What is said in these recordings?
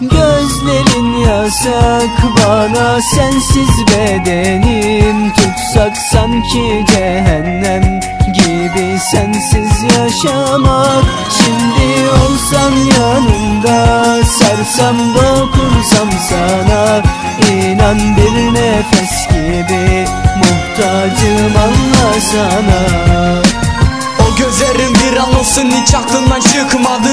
Gözlerin yasak bana sensiz bedenim. Tutsak sanki cehennem gibi sensiz yaşamak. Şimdi olsam yanında sarsam dokunsam sana. İnan bir nefes gibi muhtacım anlasana. O gözlerin bir an olsun hiç aklından çıkmadı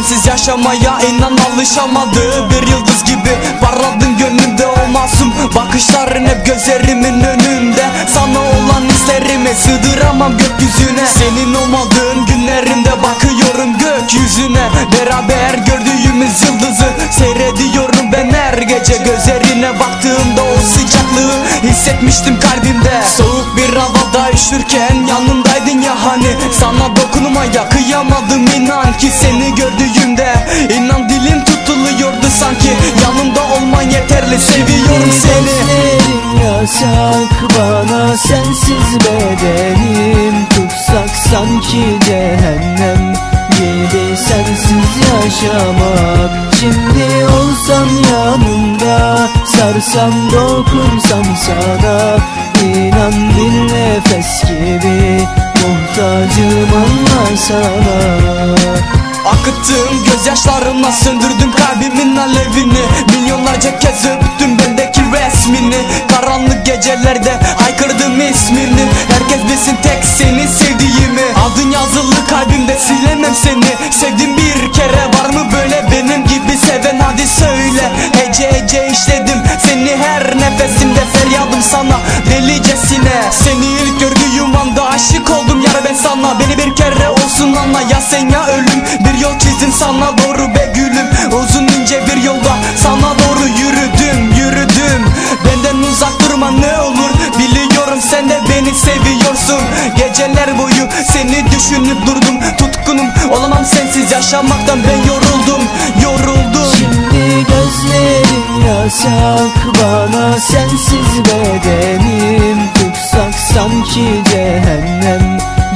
sensiz yaşamaya inan alışamadı. Bir yıldız gibi parladın gönlümde o masum. Bakışların hep gözlerimin önünde. Sana olan hislerimi sığdıramam gökyüzüne. Senin olmadığın günlerimde bakıyorum gökyüzüne. Beraber gördüğümüz yıldızı seyrediyorum ben her gece. Gözlerine baktığımda o sıcaklığı hissetmiştim kalbimde. Soğuk bir havada üşürken yanındaydın ya hani. Sana dokunmaya kıyamadım inan ki seni yeterli seviyorum seni. Gözlerin yasak bana sensiz bedenim. Tutsak sanki cehennem gibi sensiz yaşamak. Şimdi olsam yanında sarsam dokunsam sana Akıttığım gözyaşlarımla söndürdüm kalbimin alevini. Milyonlarca kez öptüm bendeki resmini. Karanlık gecelerde haykırdım ismini. Herkes bilsin tek seni sevdiğimi. Adın yazılı kalbimde silemem seni. Sevdim bir kere var mı böyle benim gibi seven? Hadi söyle. Hece hece işledim seni her nefesimde. Feryadım sana delicesine. Seni ilk gördüğüm anda aşık oldum yar ben sana. Beni bir kere olsun anla ya sen ya ölüm Çizdim sana doğru be gülüm. Uzun ince bir yolda sana doğru yürüdüm yürüdüm. Benden uzak durma ne olur. Biliyorum sen de beni seviyorsun. Geceler boyu seni düşünüp durdum. Tutkunum olamam sensiz. Yaşamaktan ben yoruldum Yoruldum. Şimdi gözlerin yasak bana sensiz bedenim. Tutsak sanki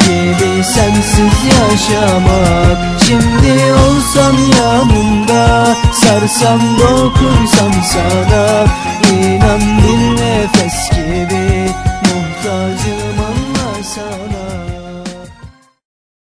gibi sensiz yaşamak. Şimdi olsam yanında sarsam dokunsam sana. İnan bir nefes